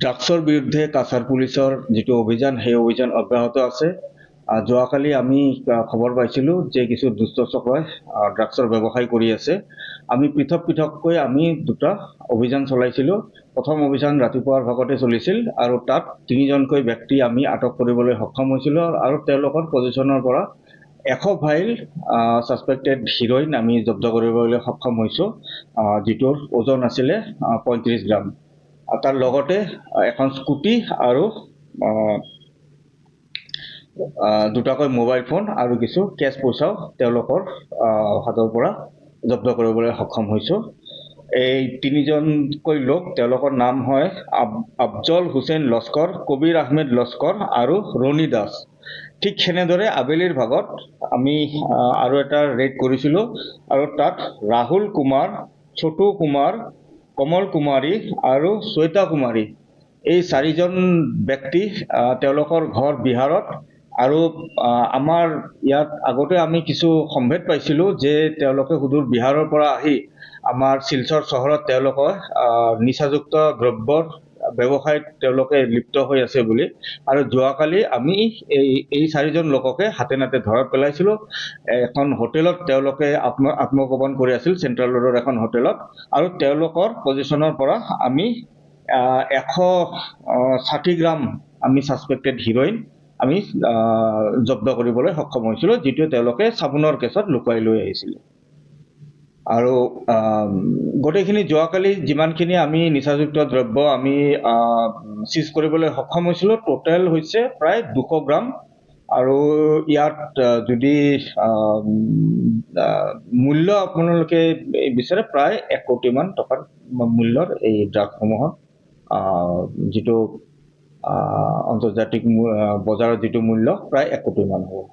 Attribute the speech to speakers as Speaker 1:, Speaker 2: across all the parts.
Speaker 1: ড্ৰাগছৰ বিৰুদ্ধে কাছাৰ পুলিচৰ যিটো অভিযান সেই অভিযান অব্যাহত আছে। যোৱাকালি আমি খবৰ পাইছিলোঁ যে কিছু দুষ্ট চক্ৰই ড্ৰাগছৰ ব্যৱসায় কৰি আছে। আমি পৃথক পৃথককৈ আমি দুটা অভিযান চলাইছিলোঁ। প্ৰথম অভিযান ৰাতিপুৱাৰ ভাগতে চলিছিল আৰু তাত তিনিজনকৈ ব্যক্তি আমি আটক কৰিবলৈ সক্ষম হৈছিলোঁ আৰু তেওঁলোকৰ পজিশ্যনৰ পৰা এশ ফাইল ছাছপেক্টেড হিৰইন আমি জব্দ কৰিবলৈ সক্ষম হৈছোঁ। যিটোৰ ওজন আছিলে পঁয়ত্ৰিছ গ্ৰাম। আৰু তাৰ লগতে এখন স্কুটি আৰু দুটাকৈ মোবাইল ফোন আৰু কিছু কেছ পইচাও তেওঁলোকৰ হাতৰ পৰা জব্দ কৰিবলৈ সক্ষম হৈছোঁ। এই তিনিজনকৈ লোক তেওঁলোকৰ নাম হয় আব- আফজল হুছেইন লস্কৰ কবিৰ আহমেদ লস্কৰ আৰু ৰণী দাস। ঠিক সেনেদৰে আবেলিৰ ভাগত আমি আৰু এটা ৰেড কৰিছিলোঁ আৰু তাত ৰাহুল কুমাৰ ছোটু কুমাৰ কমল কুমাৰী আৰু শ্বেতা কুমাৰী। এই চাৰিজন ব্যক্তি তেওঁলোকৰ ঘৰ বিহাৰত আৰু আমাৰ ইয়াত আগতে আমি কিছু সম্ভেদ পাইছিলোঁ যে তেওঁলোকে সুদূৰ বিহাৰৰ পৰা আহি আমাৰ শিলচৰ চহৰত তেওঁলোকে আহ, নিচাযুক্ত দ্ৰব্যৰ ব্যৱসায়ত তেওঁলোকে লিপ্ত হৈ আছে বুলি। আৰু যোৱাকালি আমি এই এই চাৰিজন লোককে হাতে নাতে ধৰা পেলাইছিলোঁ। এখন হোটেলত তেওঁলোকে আত্ম আত্মগোপন কৰি আছিল চেণ্ট্ৰেল ৰোডৰ এখন হোটেলত। আৰু তেওঁলোকৰ পজিশ্যনৰ পৰা আমি এশ ষাঠি গ্ৰাম আমি ছাছপেক্টেড হিৰইন আমি জব্দ কৰিবলৈ সক্ষম হৈছিলোঁ যিটো তেওঁলোকে চাবোনৰ কেছত লুকুৱাই লৈ আহিছিলে। আৰু গোটেইখিনি যোৱাকালি যিমানখিনি আমি নিচাযুক্ত দ্ৰব্য আমি চিজ কৰিবলৈ সক্ষম হৈছিলোঁ টোটেল হৈছে প্ৰায় দুশ গ্ৰাম। আৰু ইয়াত যদি মূল্য আপোনালোকে বিচাৰে প্ৰায় এক কোটিমান টকাৰ মূল্যৰ এই ড্ৰাগসমূহৰ আহ, যিটো আন্তৰ্জাতিক বজাৰত যিটো মূল্য প্ৰায় এক কোটিমান হ'ব।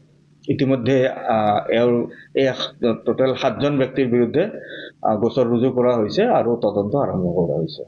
Speaker 1: ইতিমধ্যে এই টোটেল সাতজন ব্যক্তিৰ বিৰুদ্ধে গোচৰ ৰুজু কৰা হৈছে আৰু তদন্ত আৰম্ভ কৰা হৈছে।